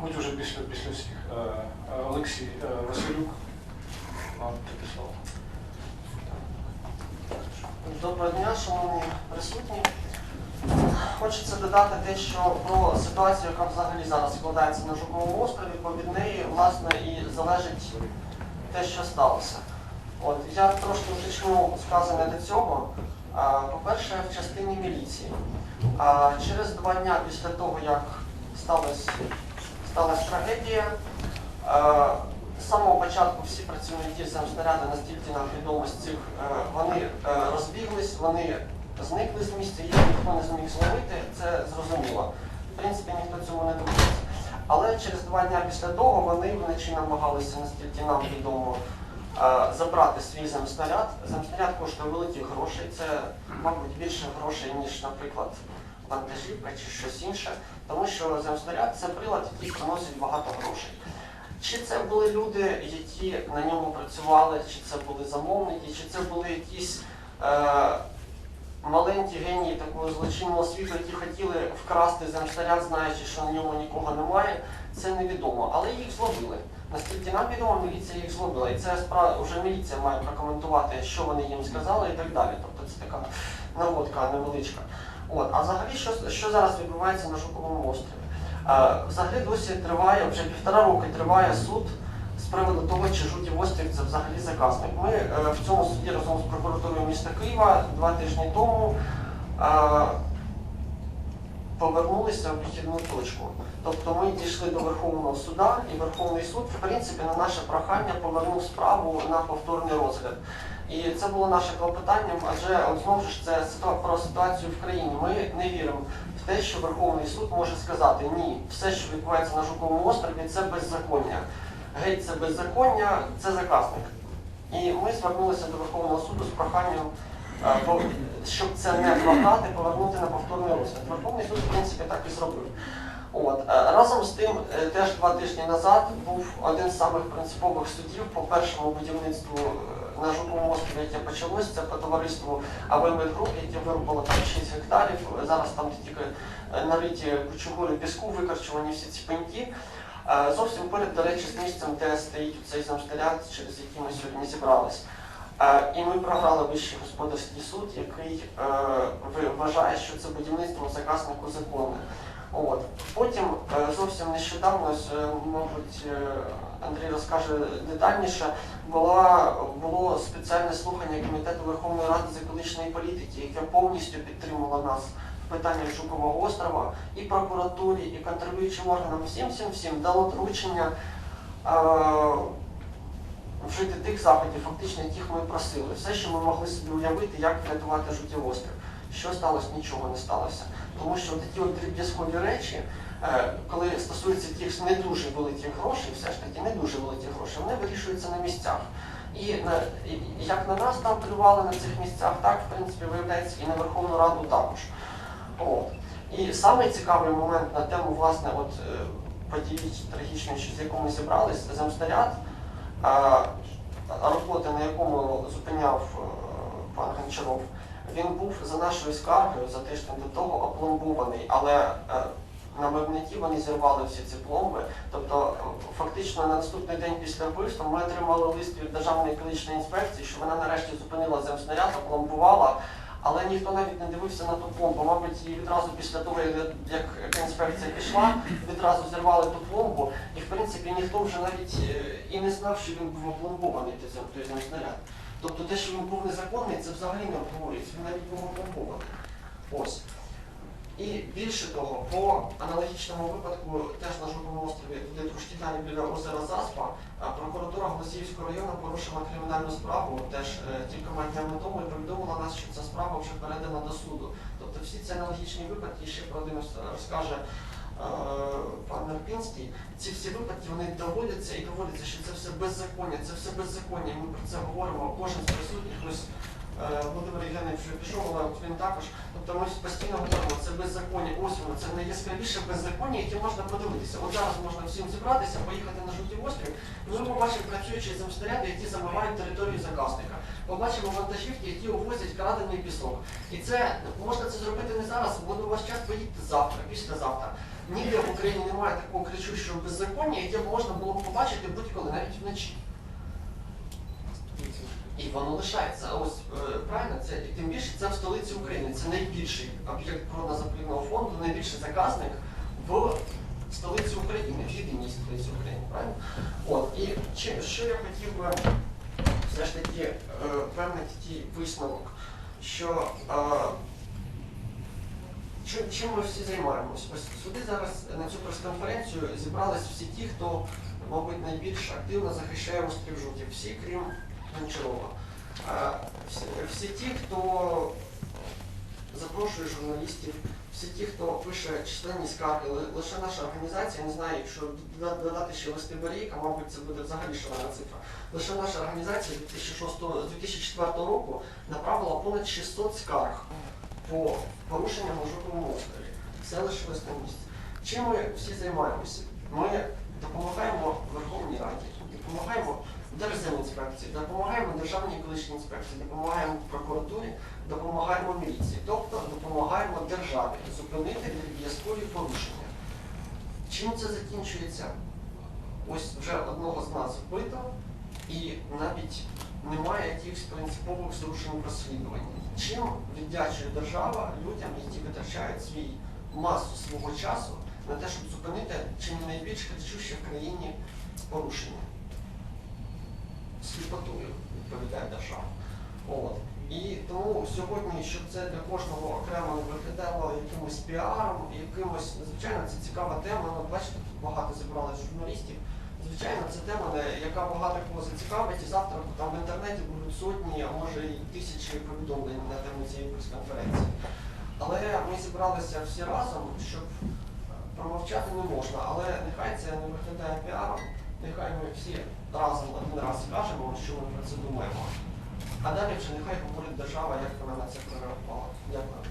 Мабуть, уже після, після всіх. Е, е, Олексій е, Василюк. Вам таке слово. Доброго дня, шановні присутні. Хочеться додати те, що про ситуацію, яка взагалі зараз складається на Жуковому острові, бо від неї, власне, і залежить те, що сталося. От, я трошки уточню сказане до цього. По-перше, в частині міліції. Через два дня після того, як сталася, сталася трагедія, з самого початку всі працівники земснаряди, настільки нам відомо з цих, е, вони е, розбіглись, вони зникли з місця, їх ніхто не зміг зловити, це зрозуміло. В принципі, ніхто цьому не добився. Але через два дні після того вони вночі намагалися, наскільки нам відомо, е, забрати свій земснаряд. Земснаряд коштує великих грошей, це, мабуть, більше грошей, ніж, наприклад, вантажівка чи щось інше, тому що земснаряд це прилад, який приносить багато грошей. Чи це були люди, які на ньому працювали, чи це були замовники, чи це були якісь е, маленькі генії такого злочинного світу, які хотіли вкрасти земснаряд, знаючи, що на ньому нікого немає, це невідомо. Але їх зловили. Наскільки нам відомо, міліція їх зловила. І це справа вже міліція має прокоментувати, що вони їм сказали і так далі. Тобто це така наводка невеличка. От, а взагалі, що, що зараз відбувається на Жуковому острові? Е, Взагалі досі триває, вже півтора роки триває суд з приводу того, чи Жутів острів це взагалі заказник. Ми е, в цьому суді разом з прокуратурою міста Києва два тижні тому е, повернулися в вихідну точку. Тобто ми дійшли до Верховного суда, і Верховний суд, в принципі, на наше прохання повернув справу на повторний розгляд. І це було наше клопотанням, адже знову ж це про ситуацію в країні. Ми не віримо в те, що Верховний суд може сказати ні, все, що відбувається на Жуковому острові, це беззаконня. Геть це беззаконня, це заказник. І ми звернулися до Верховного суду з проханням, е, щоб це не програти, повернути на повторний розгляд. Верховний суд, в принципі, так і зробив. От. е, Разом з тим, е, теж два тижні назад був один з самих принципових судів по першому будівництву е, на Жуковому острові, яке почалось, це по товариству АВМ Груп, яке вирубало там 6 гектарів. Зараз там тільки нариті кучугури піску, викорчувані всі ці пеньки. Зовсім поряд, до речі, з місцем, де стоїть цей замштаряд, через який ми сьогодні зібрались. І ми програли Вищий господарський суд, який вважає, що це будівництво заказнику законне. От. Потім е, зовсім нещодавно, е, мабуть, е, Андрій розкаже детальніше, була, було спеціальне слухання Комітету Верховної Ради з екологічної політики, яке повністю підтримало нас в питаннях Жукового острова і прокуратурі, і контролюючим органам, всім всім всім дало доручення е, вжити тих заходів, фактично, яких ми просили. Все, що ми могли собі уявити, як врятувати життєв острів. Що сталося, нічого не сталося. Тому що такі от дріб'язкові речі, е, коли стосуються тих не дуже великих грошей, все ж таки не дуже великих грошей, вони вирішуються на місцях. І, на, як на нас там плювали на цих місцях, так в принципі виявляється і на Верховну Раду також. От. І самий цікавий момент на тему власне от, е, події трагічної, з якою ми зібрались, земстаряд, а, роботи на якому зупиняв е, пан Гончаров, він був за нашою скаргою за тиждень до того опломбований, але е, на мирникі вони зірвали всі ці пломби. Тобто, фактично на наступний день після вбивства ми отримали лист від Державної екологічної інспекції, що вона нарешті зупинила земснаряд, опломбувала, але ніхто навіть не дивився на ту пломбу. Мабуть, її відразу після того, як, інспекція пішла, відразу зірвали ту пломбу, і в принципі ніхто вже навіть е, і не знав, що він був опломбований той земснаряд. Тобто те, що він був незаконний, це взагалі не обговорюється, він навіть був опломбований. Ось. І більше того, по аналогічному випадку, теж на Жовтому острові, де трошки далі біля озера Заспа, прокуратура Голосіївського району порушила кримінальну справу теж е, кількома днями тому і повідомила нас, що ця справа вже передана до суду. Тобто всі ці аналогічні випадки, ще про один розкаже е, пан Мерпінський, ці всі випадки вони доводяться і доводяться, що це все беззаконня, це все беззаконня. Ми про це говоримо. Кожен з присутніх ось е, Володимир Євгенович пішов, але він також. Тобто ми постійно говоримо, це беззаконня, ось воно, це найяскравіше беззаконня, яке можна подивитися. От зараз можна всім зібратися, поїхати на жовтий острів, ми побачимо працюючі земснаряди, які замивають територію заказника. Побачимо вантажівки, які увозять крадений пісок. І це можна це зробити не зараз, бо у вас час поїдьте завтра, післязавтра. Ніде в Україні немає такого кричущого беззаконня, яке можна було б побачити будь-коли, навіть вночі. І воно лишається. Ось е, правильно, це і тим більше це в столиці України. Це найбільший об'єкт природно-заповідного фонду, найбільший заказник в столиці України, в єдиній столиці України. Правильно? От і чи, що я хотів би все ж таки е, певний такий висновок, що е, чим, чим ми всі займаємось? Ось сюди зараз на цю прес-конференцію зібрались всі ті, хто, мабуть, найбільш активно захищає острів Жуків, всі, крім Гончарова. Всі, ті, хто запрошує журналістів, всі ті, хто пише численні скарги, лише наша організація, не знаю, якщо додати ще листи Барійка, мабуть, це буде взагалі шалена цифра. Лише наша організація з 2006, з 2004 року направила понад 600 скарг по порушенням у Жуковому острові. Все лишилось на місці. Чим ми всі займаємося? Ми допомагаємо Верховній Раді, допомагаємо Держземінспекції, допомагаємо Державній екологічній інспекції, допомагаємо прокуратурі, допомагаємо міліції, тобто допомагаємо державі зупинити зв'язкові порушення. Чим це закінчується? Ось вже одного з нас вбито, і навіть немає якихось принципових зрушень розслідувань. Чим віддячує держава людям, які витрачають свій масу свого часу на те, щоб зупинити чи не найбільш кричуще в країні порушення? Сліпотою відповідає держава. От. І тому сьогодні, щоб це для кожного окремо не виглядало якимось піаром, якимось, звичайно, це цікава тема. Ну, бачите, тут багато зібралось журналістів. Звичайно, це тема, яка багато кого зацікавить, і завтра там в інтернеті будуть сотні, а може і тисячі повідомлень на тему цієї прес-конференції. Але ми зібралися всі разом, щоб е, промовчати не можна, але нехай це не виглядає піаром, нехай ми всі разом один раз скажемо, що ми про це думаємо. А далі вже нехай говорить держава, як вона на це прореагувала. Дякую.